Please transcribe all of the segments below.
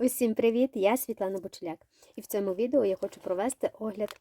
Усім привіт! Я Світлана Бочеляк. І в цьому відео я хочу провести огляд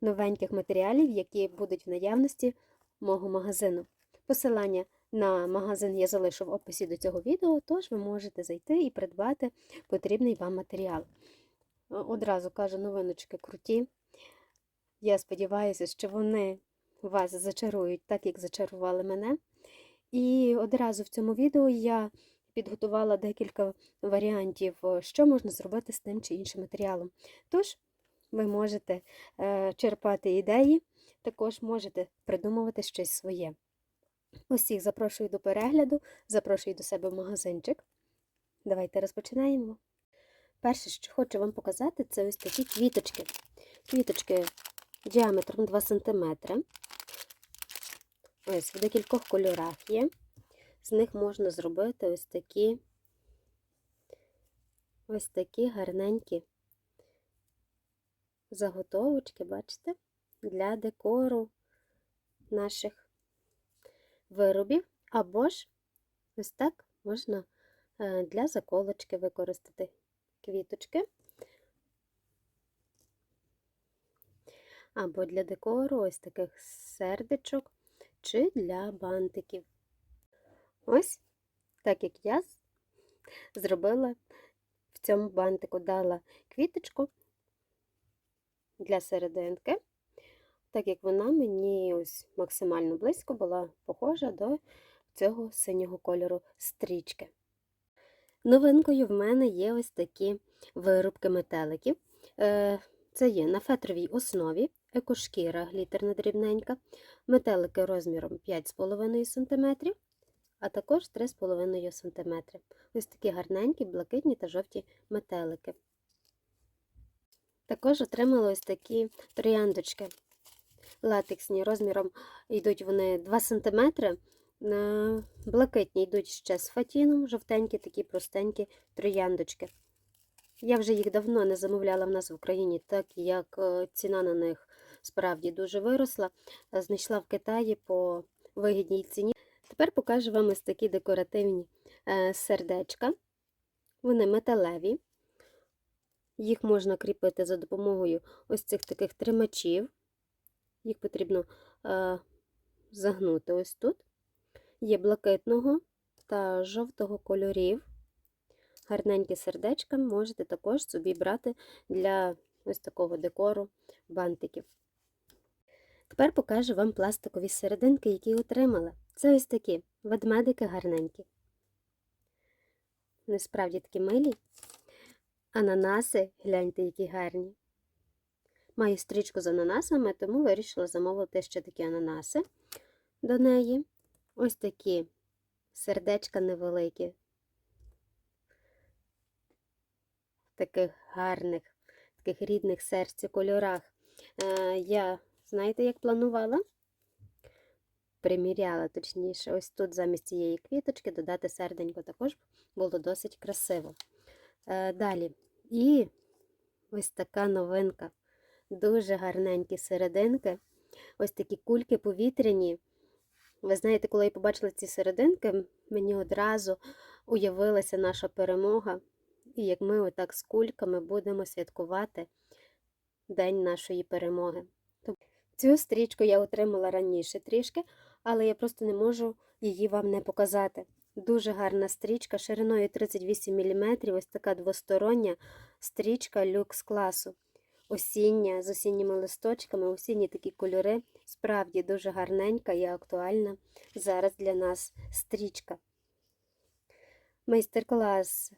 новеньких матеріалів, які будуть в наявності мого магазину. Посилання на магазин я залишу в описі до цього відео, тож ви можете зайти і придбати потрібний вам матеріал. Одразу кажу, новиночки круті. Я сподіваюся, що вони вас зачарують так, як зачарували мене. І одразу в цьому відео я підготувала декілька варіантів, е, що можна зробити з тим чи іншим матеріалом. Тож, ви можете е, черпати ідеї, також можете придумувати щось своє. Усіх запрошую до перегляду, запрошую до себе в магазинчик. Давайте розпочинаємо. Перше, що хочу вам показати, це ось такі квіточки. Квіточки діаметром 2 см. Ось в декількох кольорах є. З них можна зробити ось такі ось такі гарненькі заготовочки, бачите, для декору наших виробів, або ж ось так можна е, для заколочки використати квіточки, або для декору ось таких сердечок, чи для бантиків. Ось так як я зробила в цьому бантику, дала квіточку для серединки, так як вона мені ось максимально близько була похожа до цього синього кольору стрічки. Новинкою в мене є ось такі виробки метеликів. Е, це є на фетровій основі, екошкіра глітерна дрібненька, метелики розміром 5,5 см а також 3,5 см. Ось такі гарненькі, блакитні та жовті метелики. Також отримала ось такі трояндочки латексні, розміром йдуть вони 2 см, блакитні йдуть ще з фатіном, жовтенькі, такі простенькі трояндочки. Я вже їх давно не замовляла в нас в Україні, так як е, ціна на них справді дуже виросла. Знайшла в Китаї по вигідній ціні. Тепер покажу вам ось такі декоративні е, сердечка. Вони металеві. Їх можна кріпити за допомогою ось цих таких тримачів. Їх потрібно е, загнути ось тут. Є блакитного та жовтого кольорів. Гарненькі сердечка можете також собі брати для ось такого декору бантиків. Тепер покажу вам пластикові серединки, які отримала. Це ось такі ведмедики гарненькі. Вони справді такі милі. Ананаси, гляньте, які гарні. Маю стрічку з ананасами, тому вирішила замовити ще такі ананаси до неї. Ось такі сердечка невеликі. В таких гарних, таких рідних серцю кольорах. Е, я, знаєте, як планувала? Приміряла, точніше, ось тут замість цієї квіточки додати серденько також було досить красиво. Е, далі. І ось така новинка. Дуже гарненькі серединки. Ось такі кульки повітряні. Ви знаєте, коли я побачила ці серединки, мені одразу уявилася наша перемога. І як ми отак з кульками будемо святкувати День нашої перемоги. Цю стрічку я отримала раніше трішки, але я просто не можу її вам не показати. Дуже гарна стрічка шириною 38 мм, ось така двостороння стрічка люкс класу. Осіння з осінніми листочками, осінні такі кольори. Справді дуже гарненька і актуальна зараз для нас стрічка. Майстер-клас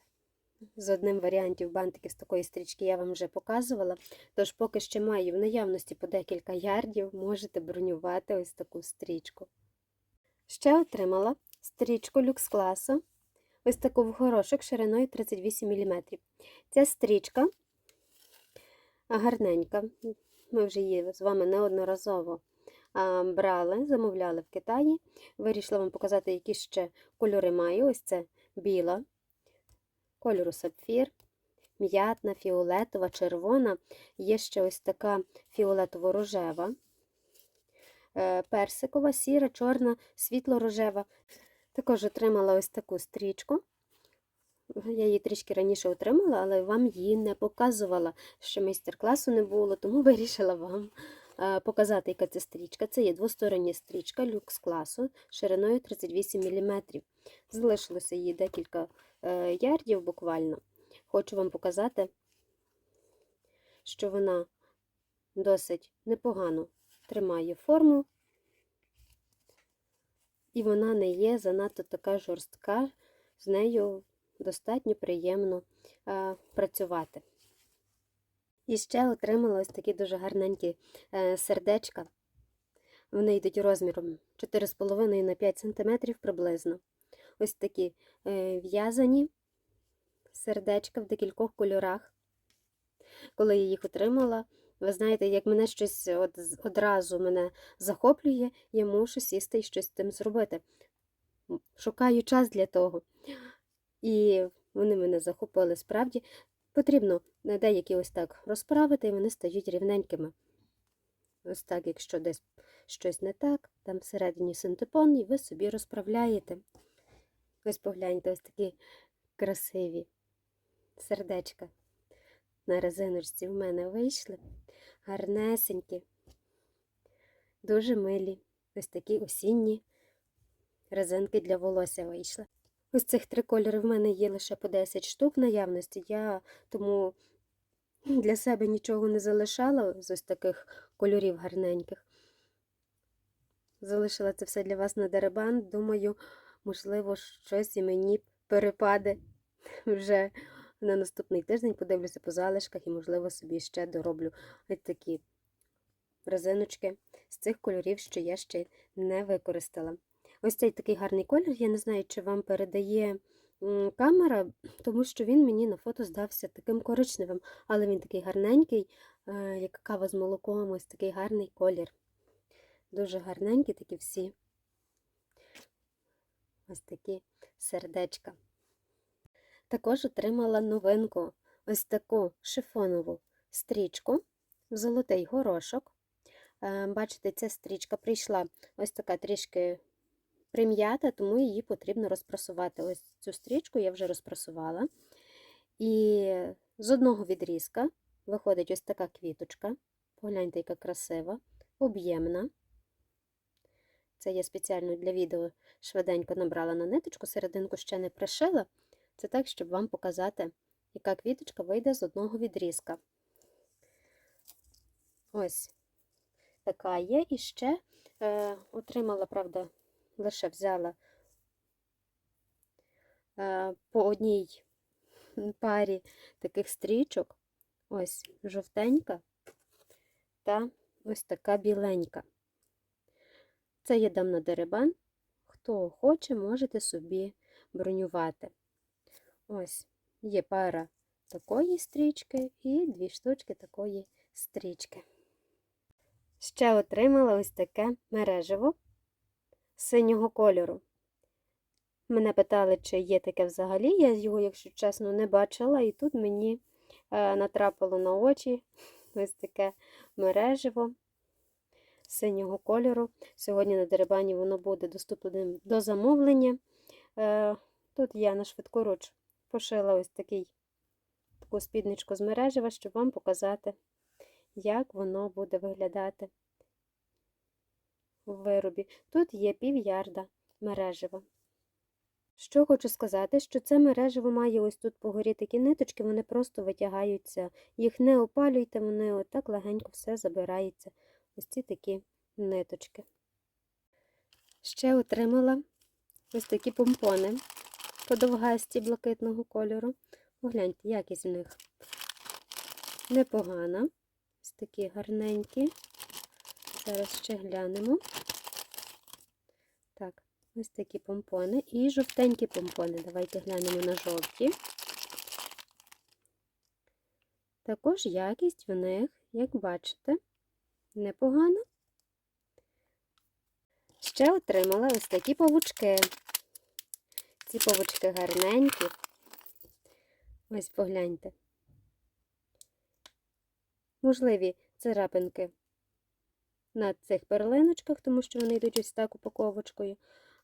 з одним варіантів бантиків з такої стрічки я вам вже показувала. Тож, поки ще маю в наявності по декілька ярдів, можете бронювати ось таку стрічку. Ще отримала стрічку люкс класу, ось таку в горошок шириною 38 мм. Ця стрічка гарненька. Ми вже її з вами неодноразово брали, замовляли в Китаї. Вирішила вам показати, які ще кольори маю. Ось це біла кольору сапфір, м'ятна, фіолетова, червона. Є ще ось така фіолетово-рожева, е, персикова, сіра, чорна, світло-рожева. Також отримала ось таку стрічку Я її трішки раніше отримала, але вам її не показувала. Ще майстер-класу не було, тому вирішила вам показати, яка це стрічка. Це є двостороння стрічка люкс класу шириною 38 мм. Залишилося її декілька е, ярдів буквально. Хочу вам показати, що вона досить непогано тримає форму, і вона не є занадто така жорстка, з нею достатньо приємно працювати. І ще отримала ось такі дуже гарненькі е, сердечка. Вони йдуть розміром 4,5 на 5 см приблизно. Ось такі е, в'язані сердечка в декількох кольорах. Коли я їх отримала, ви знаєте, як мене щось от, одразу мене захоплює, я мушу сісти і щось з тим зробити. Шукаю час для того. І вони мене захопили справді. Потрібно на деякі ось так розправити, і вони стають рівненькими. Ось так, якщо десь щось не так, там всередині синтепон, і ви собі розправляєте. Ось погляньте, ось такі красиві сердечка на резиночці в мене вийшли. Гарнесенькі, дуже милі. Ось такі осінні резинки для волосся вийшли. Ось цих три кольори в мене є лише по 10 штук наявності. Я тому для себе нічого не залишала з ось таких кольорів гарненьких. Залишила це все для вас на деребан. Думаю, можливо, щось і мені перепаде вже на наступний тиждень. Подивлюся по залишках і, можливо, собі ще дороблю ось такі резиночки з цих кольорів, що я ще не використала. Ось цей такий гарний колір. Я не знаю, чи вам передає камера, тому що він мені на фото здався таким коричневим, але він такий гарненький, е, як кава з молоком, ось такий гарний колір. Дуже гарненькі такі всі. Ось такі сердечка. Також отримала новинку ось таку шифонову стрічку в золотий горошок. Е, Бачите, ця стрічка прийшла ось така трішки прим'ята, тому її потрібно розпрасувати. Ось цю стрічку я вже розпрасувала. І з одного відрізка виходить ось така квіточка. Погляньте, яка красива, об'ємна. Це я спеціально для відео швиденько набрала на ниточку, серединку ще не пришила. Це так, щоб вам показати, яка квіточка вийде з одного відрізка. Ось така є. І ще е, отримала, правда, лише взяла е, по одній парі таких стрічок. Ось жовтенька та ось така біленька. Це я дам на деребан. Хто хоче, можете собі бронювати. Ось є пара такої стрічки і дві штучки такої стрічки. Ще отримала ось таке мережево синього кольору. Мене питали, чи є таке взагалі. Я його, якщо чесно, не бачила, і тут мені е, натрапило на очі ось таке мережево синього кольору. Сьогодні на деребані воно буде доступним до замовлення. Е, тут я на швидкоруч пошила ось такий, таку спідничку з мережева, щоб вам показати, як воно буде виглядати виробі. Тут є пів ярда мережева. Що хочу сказати, що це мережево має ось тут по горі такі ниточки, вони просто витягаються. Їх не опалюйте, вони отак легенько все забирається. Ось ці такі ниточки. Ще отримала ось такі помпони подовгасті блакитного кольору. Погляньте, якість в них непогана. Ось такі гарненькі. Зараз ще глянемо. Так, ось такі помпони і жовтенькі помпони. Давайте глянемо на жовті. Також якість в них, як бачите, непогана. Ще отримала ось такі павучки. Ці павучки гарненькі. Ось погляньте. Можливі царапинки на цих перлиночках, тому що вони йдуть ось так упаковочкою,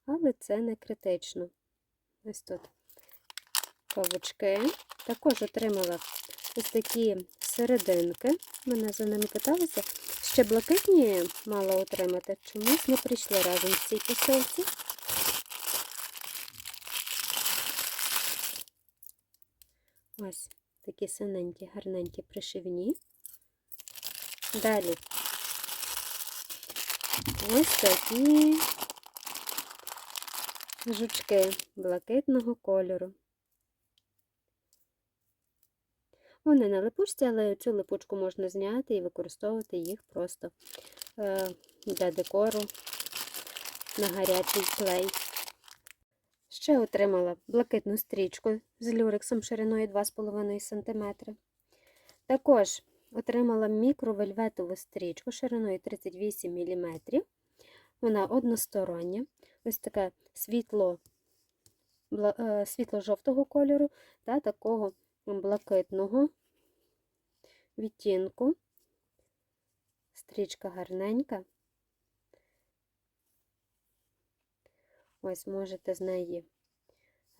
але це не критично. Ось тут павучки. Також отримала ось такі серединки. Мене за ними питалися. Ще блакитні мала отримати. Чомусь не прийшли разом в цій посилці. Ось такі синенькі, гарненькі пришивні. Далі ось такі жучки блакитного кольору. Вони на липучці, але цю липучку можна зняти і використовувати їх просто е, для декору на гарячий клей. Ще отримала блакитну стрічку з люрексом шириною 2,5 см. Також отримала мікровельветову стрічку шириною 38 мм. Вона одностороння. Ось таке світло, е, світло-жовтого кольору та такого блакитного відтінку. Стрічка гарненька. Ось можете з неї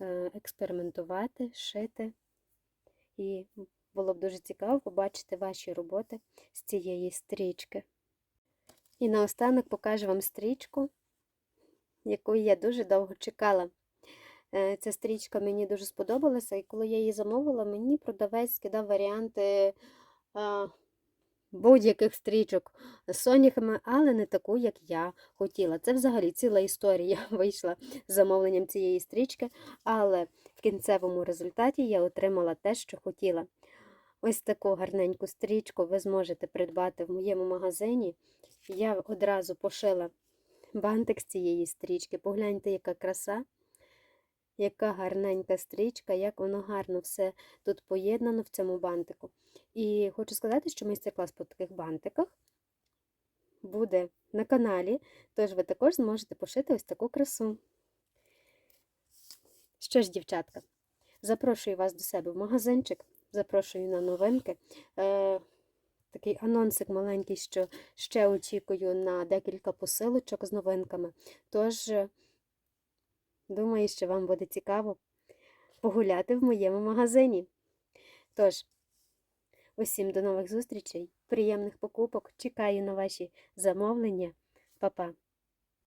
е, експериментувати, шити. І було б дуже цікаво побачити ваші роботи з цієї стрічки. І наостанок покажу вам стрічку, яку я дуже довго чекала. Е, Ця стрічка мені дуже сподобалася, і коли я її замовила, мені продавець скидав варіанти будь-яких стрічок з соняхами, але не таку, як я хотіла. Це взагалі ціла історія вийшла з замовленням цієї стрічки, але в кінцевому результаті я отримала те, що хотіла. Ось таку гарненьку стрічку ви зможете придбати в моєму магазині. Я одразу пошила бантик з цієї стрічки. Погляньте, яка краса. Яка гарненька стрічка, як воно гарно все тут поєднано в цьому бантику. І хочу сказати, що майстер-клас по таких бантиках буде на каналі, тож ви також зможете пошити ось таку красу. Що ж, дівчатка, запрошую вас до себе в магазинчик, запрошую на новинки. Е, такий анонсик маленький, що ще очікую на декілька посилочок з новинками. Тож. Думаю, що вам буде цікаво погуляти в моєму магазині. Тож, усім до нових зустрічей, приємних покупок. Чекаю на ваші замовлення. Па-па!